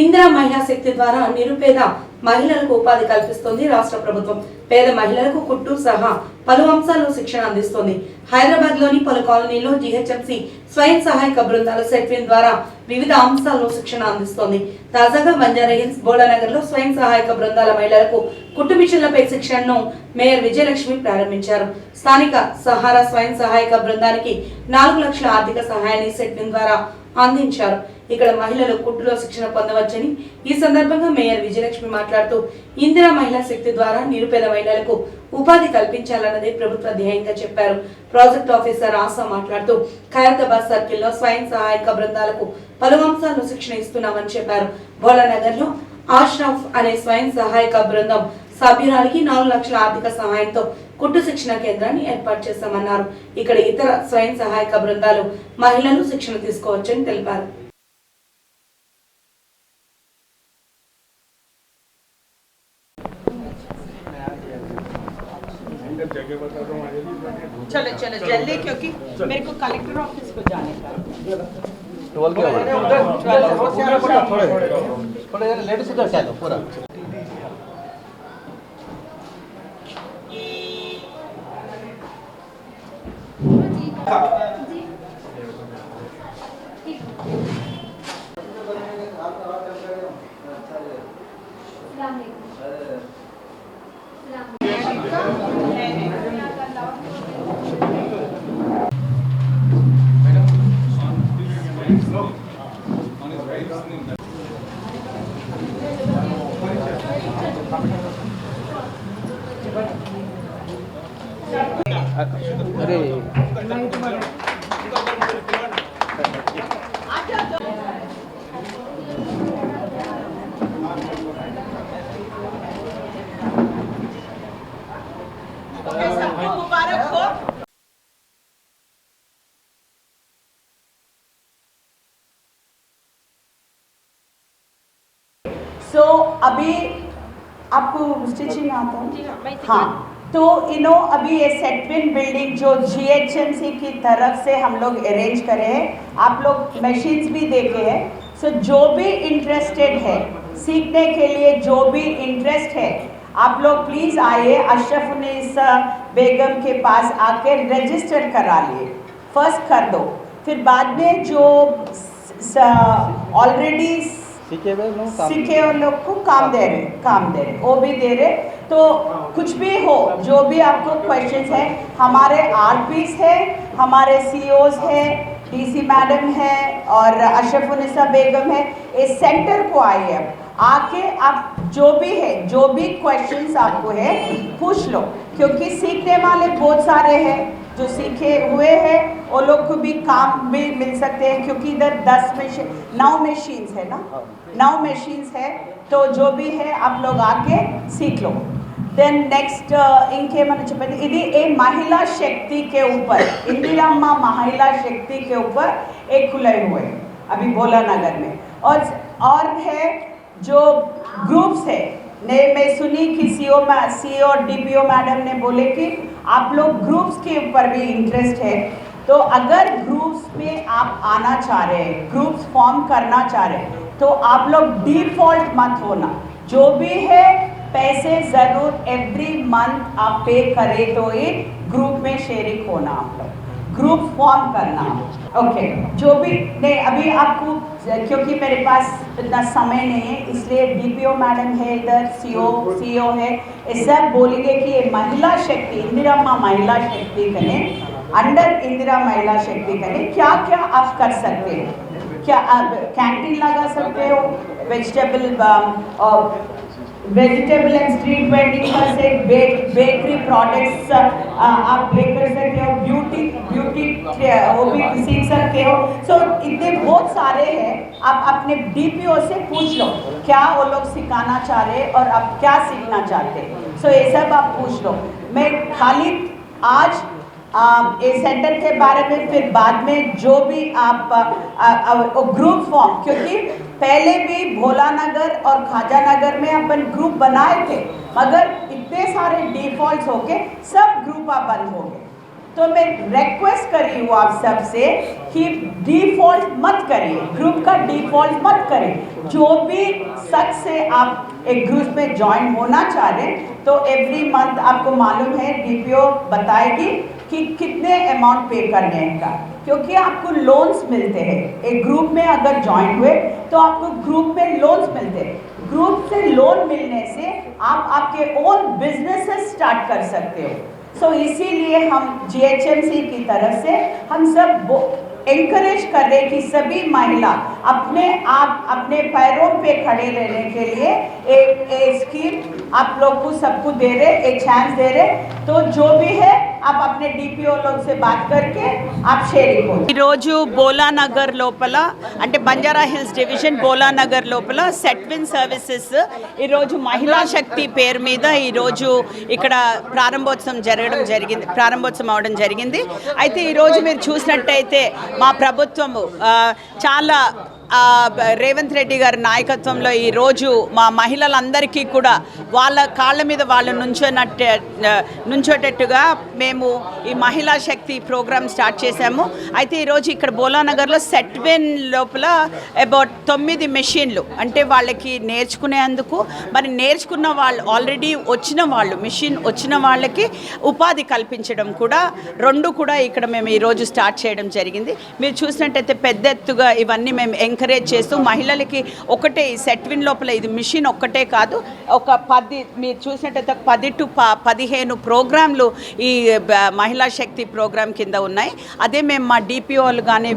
ఇందిరా మహిళా శక్తి ద్వారా నిరుపేద మహిళలకు ఉపాధి కల్పిస్తోంది రాష్ట్ర ప్రభుత్వం. పేద మహిళలకు కుట్టు సహా పలు అంశాల్లో శిక్షణ అందిస్తోంది. హైదరాబాద్లోని పలు కాలనీల్లో జీహెచ్ఎంసీ స్వయం సహాయక బృందాలు సెట్విన్ ద్వారా వివిధ అంశాల్లో శిక్షణ అందిస్తోంది. తాజాగా బంజారా హిల్స్ బోడానగర్లో స్వయం సహాయక బృందాల మహిళలకు కుట్టు మిషన్లపై శిక్షణను మేయర్ విజయలక్ష్మి ప్రారంభించారు. స్థానిక సహారా స్వయం సహాయక బృందానికి నాలుగు లక్షల ఆర్థిక సహాయాన్ని సెట్విన్ ద్వారా అందించారు. ఇక్కడ మహిళలు కుట్టులో శిక్షణ పొందవచ్చని ఈ సందర్భంగా మేయర్ విజయలక్ష్మి మాట్లాడుతూ ఇందిరా మహిళా శక్తి ద్వారా నిరుపేద మహిళలకు ఉపాధి కల్పించాలన్నది ప్రభుత్వ ధ్యేయంగా చెప్పారు. ప్రాజెక్ట్ ఆఫీసర్ ఆశా మాట్లాడుతూ ఖైరతాబాద్ సర్కిల్లో స్వయం సహాయక బృందాలకు పలు అంశాలను శిక్షణ ఇస్తున్నామని చెప్పారు. భోలానగర్లో ఆష్రాఫ్ అనే స్వయం సహాయక బృందం సభ్యురాలికి నాలుగు లక్షల ఆర్థిక సహాయంతో కుట్టు శిక్షణ కేంద్రాన్ని ఏర్పాటు చేశామన్నారు. ఇక్కడ ఇతర స్వయం సహాయక బృందాలు మహిళలు శిక్షణ తీసుకోవచ్చని తెలిపారు. चलो चलो जल्दी क्योंकि मेरे को कलेक्टर ऑफ़िस को जाने का थोड़ा लेडीज़ उधर पूरा सो अभी आपको स्टिचिंग आता है? हाँ तो इनो अभी ये सेटविन बिल्डिंग जो जीएचएमसी की तरफ़ से हम लोग अरेंज करे हैं आप लोग मशीन्स भी देखे हैं। सो so, जो भी इंटरेस्टेड है सीखने के लिए जो भी इंटरेस्ट है आप लोग प्लीज़ आइए अशरफ उन्नीस बेगम के पास आके रजिस्टर करा लिए। फ़र्स्ट कर दो। फिर बाद में जो ऑलरेडी सीखे हुए लोग को काम दे रहे काम दे रहे वो भी दे रहे तो कुछ भी हो जो भी आपको क्वेश्चंस है हमारे आरपीस है हमारे सीईओज है डीसी मैडम है और अशरफ उनिसा बेगम है इस सेंटर को आइए अब आके आप जो भी है जो भी क्वेश्चंस आपको है पूछ लो। क्योंकि सीखने वाले बहुत सारे हैं जो सीखे हुए हैं वो लोग को भी काम भी मिल सकते हैं क्योंकि इधर दस मशीन नौ मशीन्स है ना? नौ मशीन्स है तो जो भी है आप लोग आके सीख लो। देन नेक्स्ट ఇంకేమైనా చెప్పండి ఇది ఏ महिला शक्ति के ऊपर इंदिराम्मा महिला शक्ति के ऊपर एक खुले हुए हैं, अभी भोला नगर में और और है जो ग्रुप्स है ने मैं सुनी कि सीओ सीओ डीपीओ मैडम ने बोले कि आप लोग ग्रुप्स के ऊपर भी इंटरेस्ट है तो अगर ग्रुप्स में आप आना चाह रहे हैं ग्रुप्स फॉर्म करना चाह रहे हैं तो आप लोग डिफॉल्ट मत होना जो भी है पैसे ज़रूर एवरी मंथ आप पे करें तो ही ग्रुप में शेयरिंग होना आप लोग। ग्रुप फॉर्म करना। ओके जो भी, नहीं, अभी आपको, क्योंकि मेरे पास इतना समय नहीं है, इसलिए डीपीओ मैडम है इधर सीओ सीओ है, ये सब बोलेंगे कि ये महिला शक्ति, इंदिरा माँ महिला शक्ति करें अंडर इंदिरा महिला शक्ति करें क्या क्या आप कर सकते हैं? क्या आप कैंटीन लगा सकते हो? Vegetable vegetable and street vending का से बेक, बेकरी प्रोडक्ट्स आप बेक कर सकते हो ब्यूटी ब्यूटी वो भी सीख सकते हो सो so, इतने बहुत सारे हैं आप अपने डीपीओ से पूछ लो क्या वो लोग सिखाना चाह रहे और आप क्या सीखना चाहते हैं? सो ये सब आप पूछ लो। मैं खाली आज ये सेंटर के बारे में फिर बाद में जो भी आप आ, आ, वो ग्रुप फॉर्म क्योंकि पहले भी भोला नगर और खाजा नगर में अपन ग्रुप बनाए थे, मगर इतने सारे डिफ़ॉल्ट होके सब ग्रुप आप बंद हो गए। तो मैं रिक्वेस्ट कर रही हूँ आप सबसे कि डिफ़ॉल्ट मत करिए ग्रुप का डिफ़ॉल्ट मत करें जो भी सच से आप एक ग्रुप में ज्वाइन होना चाह रहे हैं तो एवरी मंथ आपको मालूम है डीपीओ बताएगी कि कितने अमाउंट पे करने हैं का क्योंकि आपको लोन्स मिलते हैं। एक ग्रुप में अगर ज्वाइन हुए तो आपको ग्रुप में लोन्स मिलते हैं। ग्रुप से लोन मिलने से आप आपके ओन बिज़नेस स्टार्ट कर सकते हो। सो so, इसीलिए हम जीएचएमसी की तरफ़ से हम सब एंकरेज कर रहे हैं कि सभी महिला अपने आप अपने पैरों पे खड़े रहने के लिए एक, एक स्कीम आप लोग को सबको दे रहे एक चांस दे रहे तो जो भी है आप अपने डीपीओ लोग से बात करके आप शेयरिंग हो ఈరోజు బోలానగర్ లోపల అంటే బంజారా హిల్స్ డివిజన్ బోలానగర్ లోపల సెట్విన్ సర్వీసెస్ ఈరోజు మహిళా శక్తి పేరు మీద ఈరోజు ఇక్కడ ప్రారంభోత్సవం జరగడం జరిగింది ప్రారంభోత్సవం అవడం జరిగింది అయితే ఈరోజు మీరు చూసినట్టయితే మా ప్రభుత్వము ఆ, చాలా ఆ, బ- రేవంత్ రెడ్డి గారి నాయకత్వంలో ఈరోజు మా మహిళలందరికీ కూడా వాళ్ళ కాళ్ళ మీద వాళ్ళు నుంచోనట్టు నుంచోటట్టుగా మేము ఈ మహిళా శక్తి ప్రోగ్రామ్ స్టార్ట్ చేశాము. అయితే ఈరోజు ఇక్కడ బోలానగర్లో సెట్వెన్ లోపల అబౌట్ తొమ్మిది మెషిన్లు అంటే వాళ్ళకి నేర్చుకునేందుకు మరి నేర్చుకున్న వాళ్ళు ఆల్రెడీ వచ్చిన వాళ్ళు మెషిన్ వచ్చిన వాళ్ళకి ఉపాధి కల్పించడం కూడా రెండు కూడా ఇక్కడ మేము ఈరోజు స్టార్ట్ చేయడం జరిగింది. మీరు చూసినట్టయితే పెద్ద ఎత్తుగా ఇవన్నీ మేము ఎంకరేజ్ చేస్తూ మహిళలకి ఒకటే ఈ సెట్విన్ లోపల ఇది మిషన్ ఒక్కటే కాదు ఒక పది మీరు చూసినట్టయితే పది టు ప పదిహేను ప్రోగ్రాంలు ఈ మహిళా శక్తి ప్రోగ్రాం కింద ఉన్నాయి. అదే మేము మా డిపిఓలు కానీ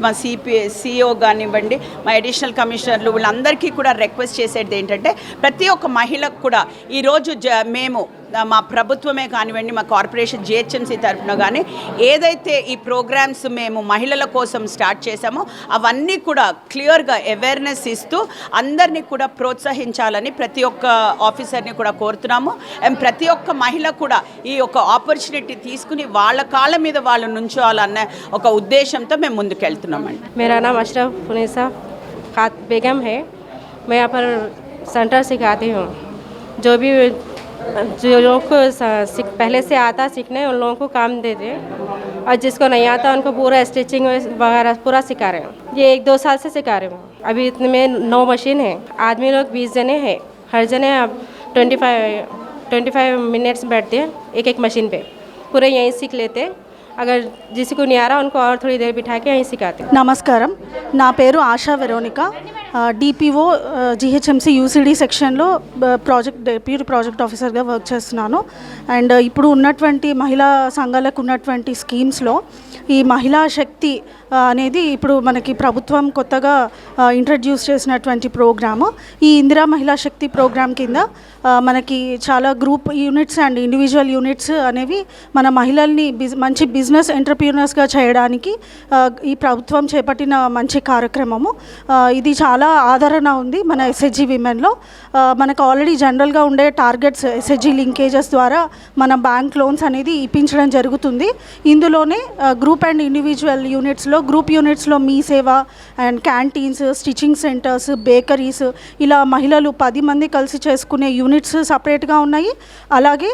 మా సిపి సిఇఓ కానివ్వండి మా అడిషనల్ కమిషనర్లు వీళ్ళందరికీ కూడా రిక్వెస్ట్ చేసేది ఏంటంటే ప్రతి ఒక్క మహిళకు కూడా ఈరోజు జ మేము మా ప్రభుత్వమే కానివ్వండి మా కార్పొరేషన్ జిహెచ్ఎంసీ తరఫున కానీ ఏదైతే ఈ ప్రోగ్రామ్స్ మేము మహిళల కోసం స్టార్ట్ చేశామో అవన్నీ కూడా క్లియర్గా అవేర్నెస్ ఇస్తూ అందరినీ కూడా ప్రోత్సహించాలని ప్రతి ఒక్క ఆఫీసర్ని కూడా కోరుతున్నాము అండ్ ప్రతి ఒక్క మహిళ కూడా ఈ యొక్క ఆపర్చునిటీ తీసుకుని వాళ్ళ కాళ్ళ మీద వాళ్ళు నుంచోవాలన్న ఒక ఉద్దేశంతో మేము ముందుకెళ్తున్నామండి मेरा नाम अशरफ उनीसा खात बेगम है मैं यहाँ पर सेंटर सिखाती हूँ जो भी जो लोग को स- सीख- पहले से आता सीखने उन लोगों को काम देते हैं और जिसको नहीं आता उनको पूरा स्टिचिंग वगैरह पूरा सिखा रहे हैं ये एक दो साल से सिखा रहे हूँ अभी इतने में नौ मशीन है आदमी लोग बीस जने हैं हर जने अब twenty five twenty five minutes बैठते हैं एक एक मशीन पे पूरे यहीं सीख लेते हैं अगर जिसी को नहीं आ रहा उनको और थोड़ी देर बिठा के यहीं सिखाते हैं నమస్కారం నా పేరు ASHA Veronica DPO GHMC UCD సెక్షన్లో ప్రాజెక్ట్ డెప్యూటీ ప్రాజెక్ట్ ఆఫీసర్గా వర్క్ చేస్తున్నాను. అండ్ ఇప్పుడు ఉన్నటువంటి మహిళా సంఘాలకు ఉన్నటువంటి స్కీమ్స్లో ఈ మహిళా శక్తి అనేది ఇప్పుడు మనకి ప్రభుత్వం కొత్తగా ఇంట్రడ్యూస్ చేసినటువంటి ప్రోగ్రాము ఈ ఇందిరా మహిళా శక్తి ప్రోగ్రామ్ కింద మనకి చాలా group units and individual units అనేవి మన మహిళల్ని మంచి బిజినెస్ ఎంటర్ప్రీనర్స్గా చేయడానికి ఈ ప్రభుత్వం చేపట్టిన మంచి కార్యక్రమము. ఇది చాలా చాలా ఆదరణ ఉంది మన ఎస్హెచ్జి విమెన్లో మనకు ఆల్రెడీ జనరల్గా ఉండే టార్గెట్స్ ఎస్హెచ్జి లింకేజెస్ ద్వారా మన బ్యాంక్ లోన్స్ అనేది ఇప్పించడం జరుగుతుంది. ఇందులోనే గ్రూప్ అండ్ ఇండివిజువల్ యూనిట్స్లో గ్రూప్ యూనిట్స్లో మీ సేవ and canteens stitching centres bakeries ఇలా మహిళలు పది మంది కలిసి చేసుకునే యూనిట్స్ సపరేట్గా ఉన్నాయి. అలాగే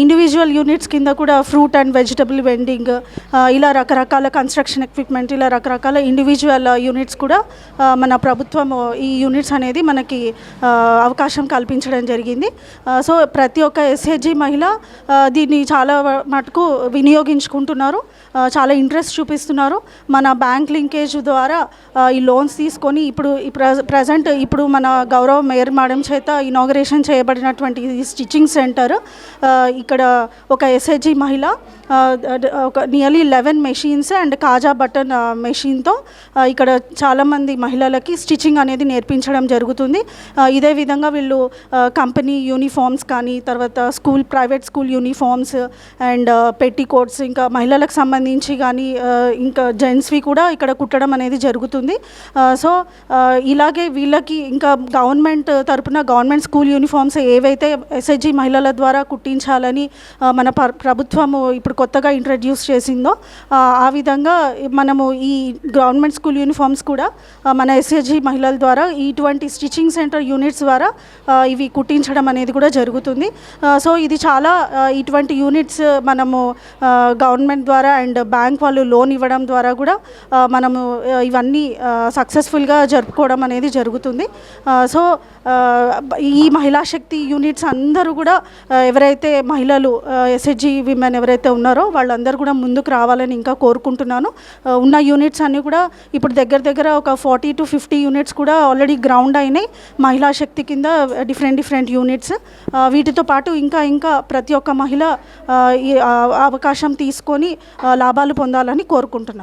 ఇండివిజువల్ యూనిట్స్ కింద కూడా ఫ్రూట్ అండ్ వెజిటబుల్ వెండింగ్ ఇలా రకరకాల కన్స్ట్రక్షన్ ఎక్విప్మెంట్ ఇలా రకరకాల ఇండివిజువల్ యూనిట్స్ కూడా మన ప్రభుత్వం ఈ యూనిట్స్ అనేది మనకి అవకాశం కల్పించడం జరిగింది. సో ప్రతి ఒక్క ఎస్హెచ్జి మహిళ దీన్ని చాలా మటుకు వినియోగించుకుంటున్నారు. చాలా ఇంట్రెస్ట్ చూపిస్తున్నారు. మన బ్యాంక్ లింకేజ్ ద్వారా ఈ లోన్స్ తీసుకొని ఇప్పుడు ఈ ప్రజెంట్ ఇప్పుడు మన గౌరవ మేయర్ మేడం చేత ఇనాగరేషన్ చేయబడినటువంటి ఈ స్టిచ్చింగ్ సెంటర్ ఇక్కడ ఒక ఎస్హెచ్జి మహిళ ఒక నియర్లీ లెవెన్ మెషిన్స్ అండ్ కాజా బటన్ మెషిన్తో ఇక్కడ చాలామంది మహిళలకి స్టిచ్చింగ్ అనేది నేర్పించడం జరుగుతుంది. ఇదే విధంగా వీళ్ళు కంపెనీ యూనిఫామ్స్ కానీ తర్వాత school private school uniforms and petticoats ఇంకా మహిళలకు సంబంధించి కానీ ఇంకా జెంట్స్వి కూడా ఇక్కడ కుట్టడం అనేది జరుగుతుంది. సో ఇలాగే వీళ్ళకి ఇంకా గవర్నమెంట్ తరపున గవర్నమెంట్ స్కూల్ యూనిఫామ్స్ ఏవైతే ఎస్హెచ్జి మహిళల ద్వారా కుట్టించాలి చేయాలని మన ప్రభుత్వము ఇప్పుడు కొత్తగా ఇంట్రడ్యూస్ చేసిందో ఆ, విధంగా మనము ఈ గవర్నమెంట్ స్కూల్ యూనిఫామ్స్ కూడా మన ఎస్హెచ్జి మహిళల ద్వారా ఇటువంటి స్టిచ్చింగ్ సెంటర్ యూనిట్స్ ద్వారా ఇవి కుట్టించడం అనేది కూడా జరుగుతుంది. సో ఇది చాలా ఇటువంటి యూనిట్స్ మనము గవర్నమెంట్ ద్వారా అండ్ బ్యాంక్ వాళ్ళు లోన్ ఇవ్వడం ద్వారా కూడా మనము ఇవన్నీ సక్సెస్ఫుల్గా జరుపుకోవడం అనేది జరుగుతుంది. సో ఈ మహిళా శక్తి యూనిట్స్ అందరూ కూడా ఎవరైతే మహిళలు ఎస్హెచ్జి విమెన్ ఎవరైతే ఉన్నారో వాళ్ళందరూ కూడా ముందుకు రావాలని ఇంకా కోరుకుంటున్నాను. ఉన్న యూనిట్స్ అన్నీ కూడా ఇప్పుడు దగ్గర దగ్గర ఒక ఫార్టీ టు ఫిఫ్టీ యూనిట్స్ కూడా ఆల్రెడీ గ్రౌండ్ అయినాయి. మహిళా శక్తి కింద డిఫరెంట్ డిఫరెంట్ యూనిట్స్. వీటితో పాటు ఇంకా ఇంకా ప్రతి ఒక్క మహిళ అవకాశం తీసుకొని లాభాలు పొందాలని కోరుకుంటున్నాను.